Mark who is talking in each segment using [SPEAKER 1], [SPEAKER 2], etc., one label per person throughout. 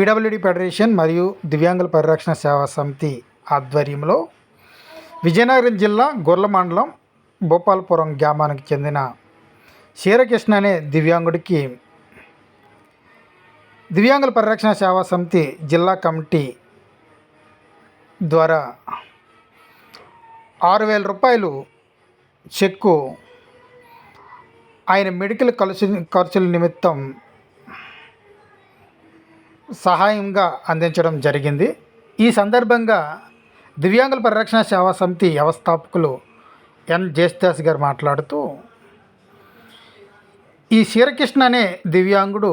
[SPEAKER 1] PWD federation మరియు దివ్యాంగుల పరిరక్షణ సేవా సమితి ఆధ్వర్యంలో విజయనగరం జిల్లా గొర్ల మండలం భోపాల్పురం గ్రామానికి చెందిన క్షీరకృష్ణ అనే దివ్యాంగుడికి దివ్యాంగుల పరిరక్షణ సేవా సమితి జిల్లా కమిటీ ద్వారా ఆరు వేల రూపాయలు చెక్కు ఆయన మెడికల్ ఖర్చు ఖర్చుల నిమిత్తం సహాయంగా అందించడం జరిగింది. ఈ సందర్భంగా దివ్యాంగుల పరిరక్షణ సేవా సమితి వ్యవస్థాపకులు ఎన్. జయస్దాస్ గారు మాట్లాడుతూ ఈ శ్రీకృష్ణ అనే దివ్యాంగుడు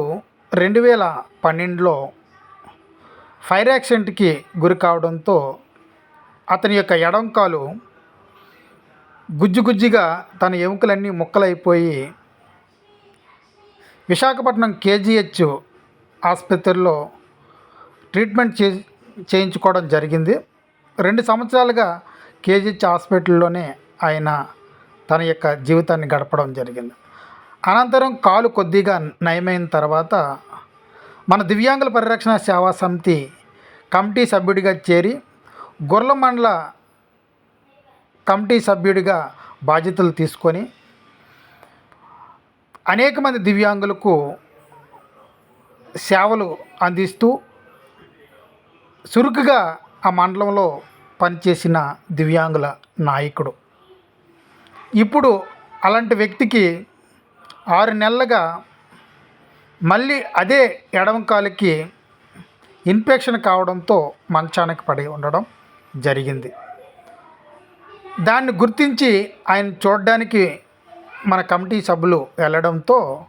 [SPEAKER 1] రెండు వేల పన్నెండులో ఫైర్ యాక్సిడెంట్కి గురి కావడంతో అతని యొక్క ఎడంకాలు గుజ్జు గుజ్జిగా తన ఎముకలన్నీ ముక్కలైపోయి విశాఖపట్నం కేజీహెచ్ ఆసుపత్రిలో ట్రీట్మెంట్ చే చేయించుకోవడం జరిగింది. రెండు సంవత్సరాలుగా కేజీహెచ్ హాస్పిటల్లోనే ఆయన తన యొక్క జీవితాన్ని గడపడం జరిగింది. అనంతరం కాలు కొద్దిగా నయమైన తర్వాత మన దివ్యాంగుల పరిరక్షణ సేవా సమితి కమిటీ సభ్యుడిగా చేరి గొర్రెల మండల కమిటీ సభ్యుడిగా బాధ్యతలు తీసుకొని అనేక మంది దివ్యాంగులకు సేవలు అందిస్తూ చురుకుగా ఆ మండలంలో పనిచేసిన దివ్యాంగుల నాయకుడు. ఇప్పుడు అలాంటి వ్యక్తికి ఆరు నెలలుగా మళ్ళీ అదే ఎడమ కాలుకి ఇన్ఫెక్షన్ కావడంతో మంచానికి పడి ఉండడం జరిగింది. దాన్ని గుర్తించి ఆయన చూడడానికి మన కమిటీ సభ్యులు వెళ్ళడంతో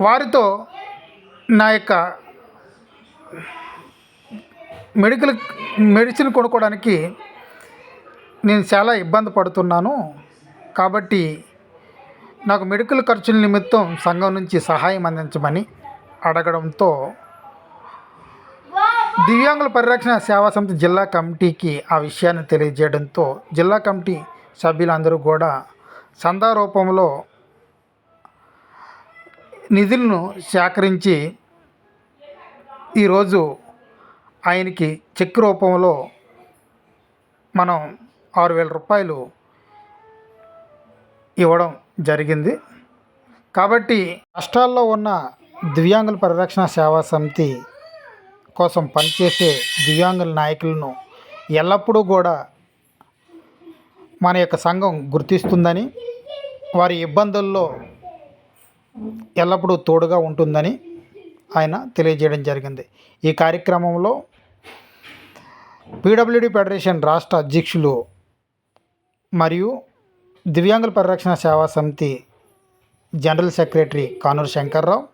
[SPEAKER 1] వారితో నా యొక్క మెడికల్ మెడిసిన్ కొనుక్కోవడానికి నేను చాలా ఇబ్బంది పడుతున్నాను. కాబట్టి నాకు మెడికల్ ఖర్చుల నిమిత్తం సంఘం నుంచి సహాయం అందించమని అడగడంతో దివ్యాంగుల పరిరక్షణ సేవా సంస్థ జిల్లా కమిటీకి ఆ విషయాన్ని తెలియజేయడంతో జిల్లా కమిటీ సభ్యులందరూ కూడా సందా రూపంలో నిధులను సేకరించి ఈరోజు ఆయనకి చెక్ రూపంలో మనం ఆరు వేల రూపాయలు ఇవ్వడం జరిగింది. కాబట్టి కష్టాల్లో ఉన్న దివ్యాంగుల పరిరక్షణ సేవా సమితి కోసం పనిచేసే దివ్యాంగుల నాయకులను ఎల్లప్పుడూ కూడా మన యొక్క సంఘం గుర్తిస్తుందని వారి ఇబ్బందుల్లో ఎల్లప్పుడూ తోడుగా ఉంటుందని ఆయన తెలియజేయడం జరిగింది. ఈ కార్యక్రమంలో పీడబ్ల్యూడి ఫెడరేషన్ రాష్ట్ర అధ్యక్షులు మరియు దివ్యాంగుల పరిరక్షణ సేవా సమితి జనరల్ సెక్రటరీ కానూరు శంకర్రావు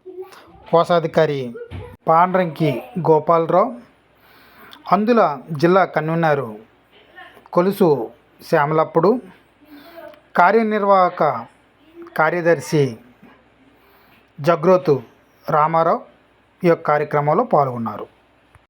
[SPEAKER 1] కోశాధికారి పాండ్రంకి గోపాలరావు అందుల జిల్లా కన్వీనరు కొలుసు శ్యామలప్పుడు కార్యనిర్వాహక కార్యదర్శి జగ్రోతు రామారావు ఈ యొక్క కార్యక్రమంలో పాల్గొన్నారు.